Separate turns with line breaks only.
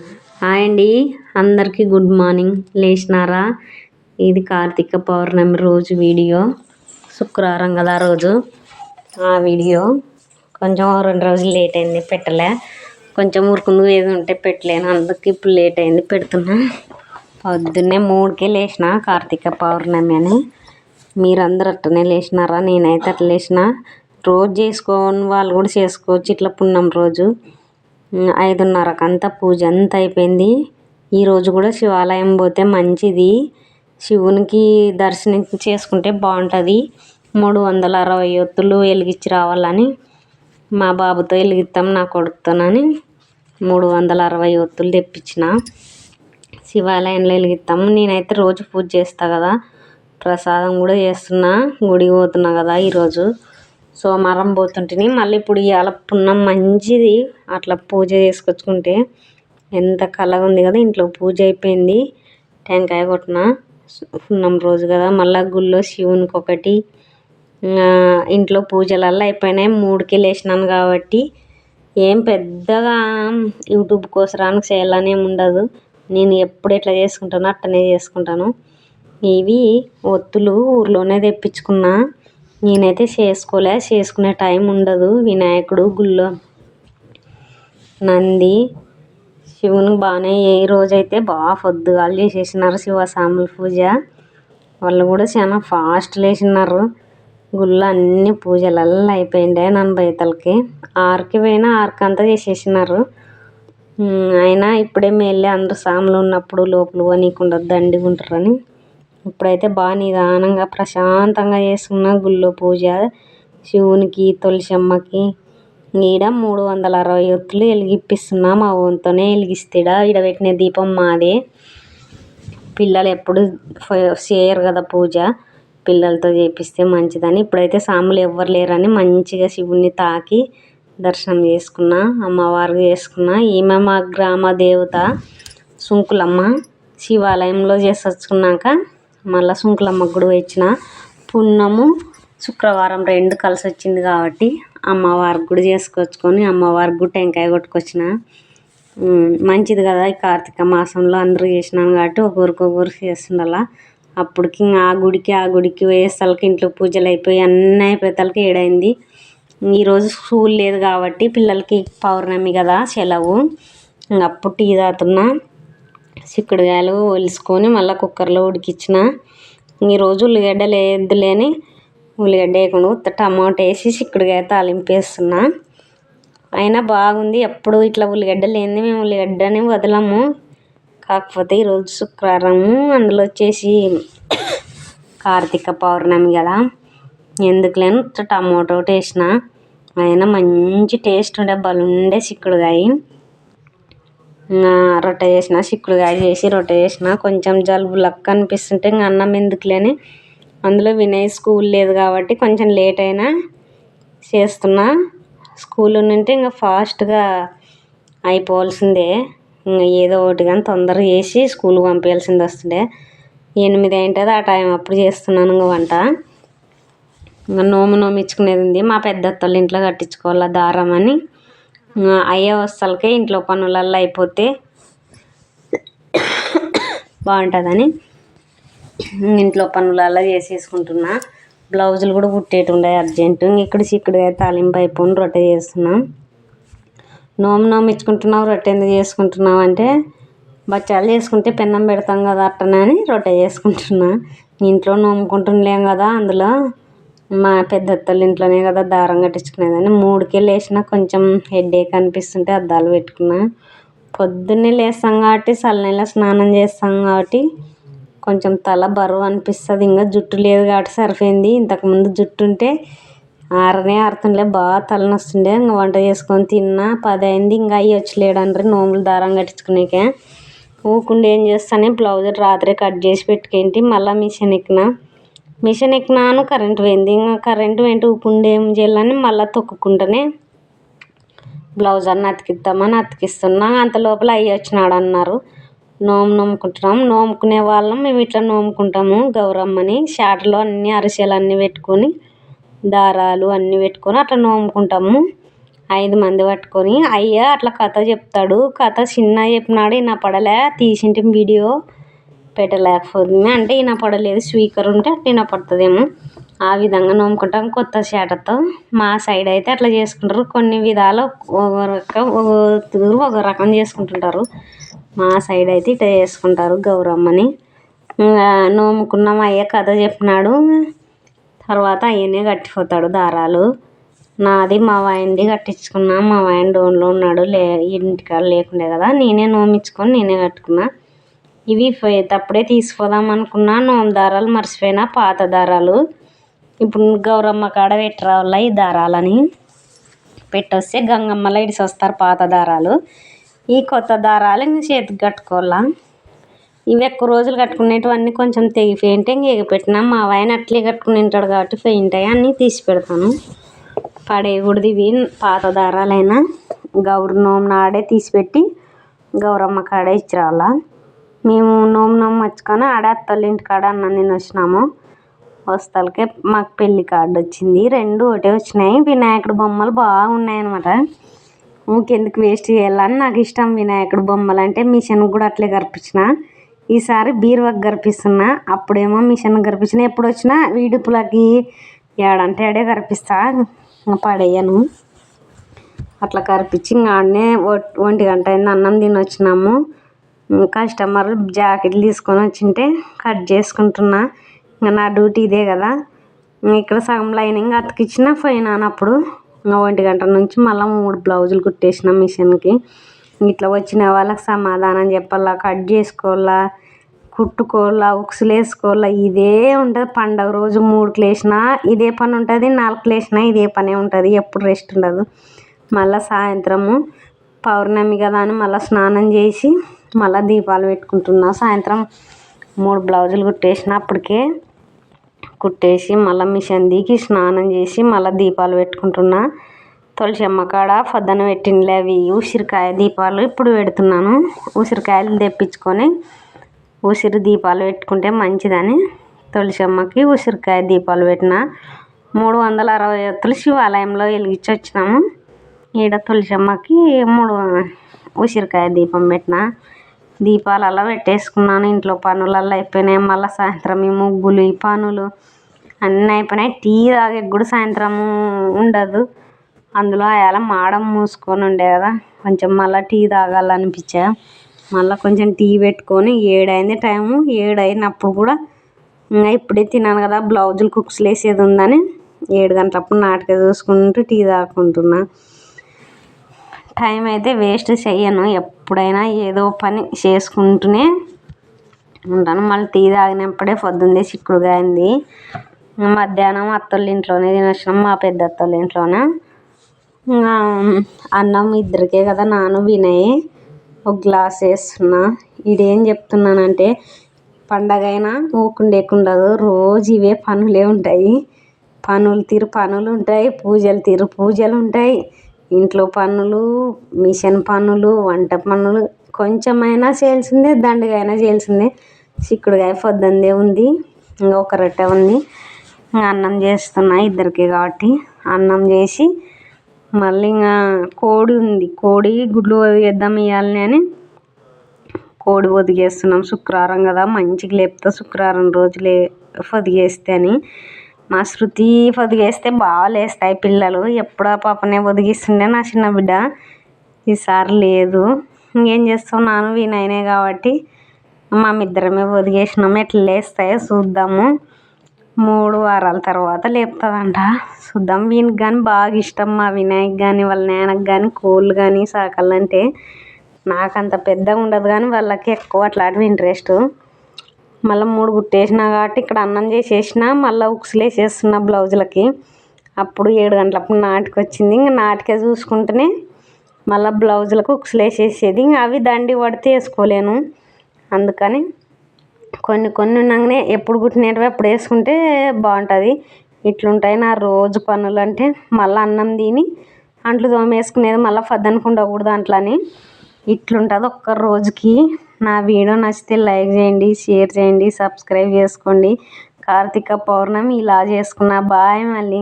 Hi అండి. అందరికీ good morning. లేచినారా? ఇది కార్తీక పౌర్ణమి రోజు వీడియో. శుక్రవారం కదా రోజు. ఆ వీడియో. కొంచెం రెండు రోజులు లేట్ అయింది పెట్టలే. కొంచెం ఉరుకుందు ఏది ఉంటే పెట్టలేను. అందుకు ఇప్పుడు లేట్ అయింది పెడుతున్నా. పొద్దున్నే మూడుకే లేచిన కార్తీక పౌర్ణమి అని. మీరందరూ అట్టనే లేచినారా? నేనైతే అట్లా లేచిన. రోజు చేసుకోని వాళ్ళు కూడా చేసుకోవచ్చు ఇట్లా పున్నం రోజు. ఐదున్నరకు అంతా పూజ అంతా అయిపోయింది. ఈరోజు కూడా శివాలయం పోతే మంచిది. శివునికి దర్శనం చేసుకుంటే బాగుంటుంది. మూడు వందల అరవై ఒత్తులు వెలిగించి రావాలని మా బాబుతో వెలిగిస్తాం నా కొడుకుతోనని మూడు వందల అరవై ఒత్తులు తెప్పించిన. శివాలయంలో వెలిగిస్తాము నేనైతే రోజు పూజ చేస్తాను కదా. ప్రసాదం కూడా చేస్తున్నా. గుడికి పోతున్నా కదా ఈరోజు. సోమవారం పోతుంటిని మళ్ళీ ఇప్పుడు ఇవాళ పున్నం మంచిది. అట్లా పూజ చేసుకొచ్చుకుంటే ఎంత కళగా ఉంది కదా ఇంట్లో పూజ అయిపోయింది. టెంకాయ కొట్టిన పున్నం రోజు కదా. మళ్ళీ గుళ్ళో శివునికి ఒకటి. ఇంట్లో పూజలల్లా అయిపోయినాయి. మూడుకి లేచినాను కాబట్టి ఏం పెద్దగా యూట్యూబ్ కోసరానికి చేయాలని ఉండదు. నేను ఎప్పుడు ఎట్లా చేసుకుంటానో అట్టనే చేసుకుంటాను. ఇవి ఒత్తులు ఊర్లోనే తెప్పించుకున్నా. నేనైతే చేసుకోలే. చేసుకునే టైం ఉండదు. వినాయకుడు గుళ్ళో నంది శివునికి బాగానే ఏ రోజైతే బాగా పొద్దుగాలు చేసేసినారు శివస్వాముల పూజ వాళ్ళు కూడా చాలా ఫాస్ట్ లేచినారు. గుళ్ళు అన్ని పూజలల్లా అయిపోయిండే నన్ను బయతలకి ఆరుకి పోయినా ఆరుకి అంతా చేసేసినారు. అయినా ఇప్పుడే మేళ్ళే అందరు సాములు ఉన్నప్పుడు లోపల పోనీయకుండా దండిగా ఉంటారని. ఇప్పుడైతే బాగా నిదానంగా ప్రశాంతంగా చేసుకున్న గుళ్ళో పూజ. శివునికి తులసమ్మకి. ఈడ మూడు వందల అరవై ఒత్తులు వెలిగిప్పిస్తున్నా మా ఓన్తోనే వెలిగిస్తాడా. ఈడ పెట్టిన దీపం మాదే. పిల్లలు ఎప్పుడు చేయరు కదా పూజ. పిల్లలతో చేపిస్తే మంచిదని. ఇప్పుడైతే సాములు ఎవ్వరు లేరని మంచిగా శివుణ్ణి తాకి దర్శనం చేసుకున్న అమ్మవారు చేసుకున్న. ఈమె మా గ్రామ దేవత సుంకులమ్మ. శివాలయంలో చేసొచ్చుకున్నాక మళ్ళీ సుంకులమ్మ గుడి వచ్చిన పున్నము శుక్రవారం రెండు కలిసి వచ్చింది కాబట్టి అమ్మవారికి కూడా చేసుకొచ్చుకొని అమ్మవారికి కూడా టెంకాయ కొట్టుకొచ్చిన. మంచిది కదా ఈ కార్తీక మాసంలో అందరూ చేసినాను కాబట్టి ఒకరికొకరు చేస్తుండాల. అప్పటికి ఇంకా ఆ గుడికి ఆ గుడికి పోయేసరికి ఇంట్లో పూజలు అయిపోయి అన్నీ అయిపోయేసరికి ఏడైంది. ఈరోజు స్కూల్ లేదు కాబట్టి పిల్లలకి పౌర్ణమి కదా సెలవు. అప్పుడు టీ తాగుతున్నా. చిక్కుడుకాయలు ఒలుసుకొని మళ్ళీ కుక్కర్లో ఉడికించిన ఈరోజు ఉల్లిగడ్డ లేదులేని ఉల్లిగడ్డ వేయకుండా ఉత్త టమాటా వేసి చిక్కుడుగాయ తాలింపు వేస్తున్నా. అయినా బాగుంది. ఎప్పుడు ఇట్లా ఉల్లిగడ్డ లేనిది మేము ఉల్లిగడ్డని వదలము. కాకపోతే ఈరోజు శుక్రవారము. అందులో వచ్చేసి కార్తీక పౌర్ణమి కదా. ఎందుకులేని ఉత్త టమాటో ఒకటి వేసిన. అయినా మంచి టేస్ట్ ఉండే బలుండే చిక్కుడుగాయ రొట్టె చేసిన చిక్కుడుకాయ చేసి రొట్టె చేసిన కొంచెం జలుబు లక్క అనిపిస్తుంటే ఇంకా అన్నం ఎందుకులేని అందులో వినయ్ స్కూల్ లేదు కాబట్టి కొంచెం లేట్ అయినా చేస్తున్నా. స్కూల్ ఉంటే ఇంకా ఫాస్ట్గా అయిపోవాల్సిందే. ఇంకా ఏదో ఒకటి కానీ తొందరగా చేసి స్కూల్కి పంపించాల్సింది వస్తుండే. ఎనిమిది ఏంటో ఆ టైం అప్పుడు చేస్తున్నాను ఇంకా వంట. ఇంకా నోము నోమిచ్చుకునేది ఉంది. మా పెద్ద అత్తలు ఇంట్లో కట్టించుకోవాలా దారం అని. అయ్యే వస్తలకే ఇంట్లో పనులల్లో అయిపోతే బాగుంటుందని ఇంట్లో పనులల్లో చేసేసుకుంటున్నా. బ్లౌజులు కూడా కుట్టేటి ఉండే అర్జెంటు ఇక్కడ చిక్కుడుకాయ తాలింపు అయిపోయి రొట్టె చేస్తున్నాం. నోము నోమించుకుంటున్నావు రొట్టె ఎందుకు చేసుకుంటున్నావు అంటే బచ్చాలు చేసుకుంటే పెన్నం పెడతాం కదా అట్టనే అని రొట్టె చేసుకుంటున్నా. ఇంట్లో నోముకుంటుండలేం కదా అందులో. మా పెద్దత్తల ఇంట్లోనే కదా దారం కట్టించుకునేదాన్ని. మూడుకే లేచిన కొంచెం హెడేక్ అనిపిస్తుంటే అద్దాలు పెట్టుకున్నా. పొద్దున్నే లేస్తాం కాబట్టి చల్లనీళ్ళ స్నానం చేస్తాం కాబట్టి కొంచెం తల బరువు అనిపిస్తుంది. ఇంకా జుట్టు లేదు కాబట్టి సరిపోయింది. ఇంతకుముందు జుట్టు ఉంటే ఆరనే ఆరుతుండే బాగా తలనొస్తుండే. ఇంకా వంట చేసుకొని తిన్నా. పది అయింది ఇంకా అయ్యి వచ్చి లేడండ్రి నోములు దారం కట్టించుకునేకే. ఊకుండా ఏం చేస్తానే బ్లౌజ్ రాత్రే కట్ చేసి పెట్టుకేంటి. మళ్ళీ మిషన్ ఎక్కిన. మిషన్ ఎక్కినాను కరెంట్ పోయింది. ఇంకా కరెంట్ పోయింటే ఊకుండే ఏం చేయాలని మళ్ళీ తొక్కుకుంటూనే బ్లౌజ్ అన్న అతికిద్దామని అతికిస్తున్నా. అంత లోపల అయ్యి వచ్చినాడు అన్నారు. నోము నోముకుంటున్నాం. నోముకునే వాళ్ళం. మేము ఇట్లా నోముకుంటాము గౌరమ్మని. షాటలో అన్ని అరిసెలు అన్నీ పెట్టుకొని దారాలు అన్నీ పెట్టుకొని అట్లా నోముకుంటాము. ఐదు మంది పట్టుకొని. అయ్యా అట్లా కథ చెప్తాడు. కథ చిన్న చెప్పినాడు. నా పడలే. తీసింటి వీడియో. పెట్టలేకపోతుంది అంటే ఈయన పడలేదు స్పీకర్ ఉంటే ఈయన పడుతుందేమో ఆ విధంగా నోముకుంటాం కొత్త చేటతో. మా సైడ్ అయితే అట్లా చేసుకుంటారు. కొన్ని విధాలు ఒక రకం ఒక రకం చేసుకుంటుంటారు. మా సైడ్ అయితే ఇట్లా చేసుకుంటారు గౌరమ్మని. నోముకున్నాం అయ్యే కథ చెప్పినాడు. తర్వాత అయ్యనే కట్టిపోతాడు దారాలు. నాది మా వాయింది కట్టించుకున్నా. మా వాయన డోన్లో ఉన్నాడు. లే ఇంటికాడ లేకుండే కదా. నేనే నోమించుకొని నేనే కట్టుకున్నా. ఇవి పోయేటప్పుడే తీసుకుపోదాం అనుకున్నాను దారాలు మర్చిపోయినా పాత దారాలు. ఇప్పుడు గౌరమ్మ కాడ పెట్టరావాల ఈ దారాలని? పెట్టొస్తే గంగమ్మలో ఇడిసి వస్తారు పాత దారాలు. ఈ కొత్త దారాలు ఇంక చేతికి కట్టుకోవాలా? ఇవి ఎక్కువ రోజులు కట్టుకునేటివన్నీ కొంచెం తెగిపోయింటే ఇంక పెట్టినా మా వాయన అట్లే కట్టుకుని ఉంటాడు కాబట్టి పోయింటాయి అన్నీ తీసి పెడతాను. పడేయకూడదు ఇవి పాత దారాలైనా. గౌరవం నాడే తీసిపెట్టి గౌరమ్మ కాడ ఇచ్చి రావాలా మేము నోము నోము మర్చుకొని ఆడ అత్తోళ్ళ ఇంటికాడ అన్నం తిని వచ్చినాము. వస్తాలకే మాకు పెళ్ళి కార్డు వచ్చింది. రెండు ఒకటే వచ్చినాయి. వినాయకుడు బొమ్మలు బాగున్నాయి అనమాట ఇంకెందుకు వేస్ట్ చేయాలని నాకు ఇష్టం వినాయకుడు బొమ్మలు. అంటే మిషన్ కూడా అట్లే కనిపించిన ఈసారి బీరువాకి కనిపిస్తున్నా అప్పుడేమో మిషన్ కనిపించిన ఎప్పుడు వచ్చినా వీడుపులకి ఏడంటే ఏడే కనిపిస్తా పడేయను. అట్లా కరిపించి ఇంకా ఆడనే ఒంటి గంట అయింది అన్నం తిని వచ్చినాము. కస్టమర్ జాకెట్లు తీసుకొని వచ్చింటే కట్ చేసుకుంటున్నా. ఇంకా నా డ్యూటీ ఇదే కదా. ఇక్కడ సగం లైనింగ్ అతికిచ్చిన పోయినాను అప్పుడు ఇంకా ఒంటి గంట నుంచి మళ్ళీ మూడు బ్లౌజులు కుట్టేసిన మిషన్కి. ఇట్లా వచ్చిన వాళ్ళకి సమాధానం చెప్పాలా కట్ చేసుకోవాలా కుట్టుకోవాలా ఉక్సులు వేసుకోవాలా ఇదే ఉంటుంది. పండగ రోజు మూడు లేచినా ఇదే పని ఉంటుంది నాలుగు లేచినా ఇదే పనే ఉంటుంది ఎప్పుడు రెస్ట్ ఉండదు. మళ్ళీ సాయంత్రము పౌర్ణమి కదా అని మళ్ళీ స్నానం చేసి మళ్ళీ దీపాలు పెట్టుకుంటున్నా. సాయంత్రం మూడు బ్లౌజులు కుట్టేసిన. అప్పటికే కుట్టేసి మళ్ళీ మిషన్ దిగి స్నానం చేసి మళ్ళీ దీపాలు పెట్టుకుంటున్నా. తులసి కాడ పొద్దున పెట్టిండ్లే అవి. ఉసిరికాయ దీపాలు ఇప్పుడు పెడుతున్నాను. ఉసిరికాయలు తెప్పించుకొని ఉసిరి దీపాలు పెట్టుకుంటే మంచిదని తులసమ్మకి ఉసిరికాయ దీపాలు పెట్టిన. మూడు వందల అరవై ఒత్తులు శివాలయంలో వెలిగించి వచ్చినాము. ఈడ తులసమ్మకి మూడు ఉసిరికాయ దీపం పెట్టిన. దీపాలు అలా పెట్టేసుకున్నాను. ఇంట్లో పనులల్లో అయిపోయినాయి. మళ్ళీ సాయంత్రం ఈ ముగ్గులు ఈ పనులు అన్నీ అయిపోయినాయి. టీ తాగే కూడా సాయంత్రము ఉండదు. అందులో అలా మాడం మూసుకొని ఉండే కదా. కొంచెం మళ్ళీ టీ తాగాలనిపించా. మళ్ళీ కొంచెం టీ పెట్టుకొని ఏడైంది టైము. ఏడైనప్పుడు కూడా ఇంకా ఇప్పుడే తిన్నాను కదా. బ్లౌజులు కుక్స్లు వేసేది ఉందని ఏడు గంటలప్పుడు నాటక చూసుకుంటూ టీ తాగుకుంటున్నా. టైం అయితే వేస్ట్ చేయను ఎప్పుడైనా ఏదో పని చేసుకుంటూనే ఉంటాను. మళ్ళీ టీ తాగినప్పుడే పొద్దునే చిక్కుడుగా అయింది మధ్యాహ్నం అత్తోళ్ళ ఇంట్లోనే తినొచ్చినాం మా పెద్ద అత్తోళ్ళ ఇంట్లోనే. అన్నం ఇద్దరికే కదా నాను వినయ్ ఒక గ్లాస్ వేస్తున్నా. ఇదేం చెప్తున్నానంటే పండగ అయినా ఊకుండేకుండదు రోజు ఇవే పనులే ఉంటాయి. పనులు తీరు పనులు ఉంటాయి పూజలు తీరు పూజలు ఉంటాయి. ఇంట్లో పనులు మిషన్ పనులు వంట పనులు కొంచెమైనా చేయాల్సిందే దండిగా అయినా చేయాల్సిందే. చిక్కుడుకాయ పొద్దుందే ఉంది ఇంకా ఒక రొట్టె ఉంది. అన్నం చేస్తున్నా ఇద్దరికి కాబట్టి. అన్నం చేసి మళ్ళీ ఇంకా కోడి ఉంది. కోడి గుడ్లు వేద్దాం ఇవ్వాలని అని కోడి పొదిగేస్తున్నాం శుక్రవారం కదా మంచిగా లేపుతా శుక్రవారం రోజు లే పొదిగేస్తే అని. మా శృతి వదిగేస్తే బాగా లేస్తాయి పిల్లలు. ఎప్పుడో పాపనే వదిగిస్తుండే నా చిన్న బిడ్డ. ఈసారి లేదు. ఇంకేం చేస్తాం నాన్న వినయనే కాబట్టి మేమిద్దరమే పొదిగేసినాము ఎట్లా లేస్తాయో చూద్దాము. మూడు వారాల తర్వాత లేపుతుందంట. చూద్దాం. వీనికి కానీ బాగా ఇష్టం మా వినాయక్ కానీ వాళ్ళ నాన్నకి కానీ కోళ్ళు కానీ సాకలు అంటే నాకు అంత పెద్దగా ఉండదు కానీ వాళ్ళకి ఎక్కువ అట్లాంటివి ఇంట్రెస్ట్ మళ్ళీ మూడు కుట్టేసిన కాబట్టి ఇక్కడ అన్నం చేసేసిన మళ్ళీ ఉక్సులు వేసేస్తున్న బ్లౌజులకి. అప్పుడు ఏడు గంటలప్పుడు నాటికి వచ్చింది ఇంకా నాటికే చూసుకుంటేనే మళ్ళీ బ్లౌజులకు ఉక్సులు వేసేసేది. ఇంకా అవి దండి పడితే వేసుకోలేను. అందుకని కొన్ని కొన్ని ఉండగానే ఎప్పుడు కుట్టినవి అప్పుడు వేసుకుంటే బాగుంటుంది. ఇట్లుంటాయి నా రోజు పనులు అంటే మళ్ళీ అన్నం తిని అంట్లు తోమేసుకునేది మళ్ళీ ఫద్దనుకుండకూడదు ఉండకూడదు అంట్లని. ఇట్లుంటుంది ఒక్క రోజుకి. నా వీడియో నచ్చితే లైక్ చేయండి షేర్ చేయండి సబ్స్క్రైబ్ చేసుకోండి. కార్తీక పౌర్ణమి ఇలా చేసుకున్న. బాయ్ మళ్ళీ.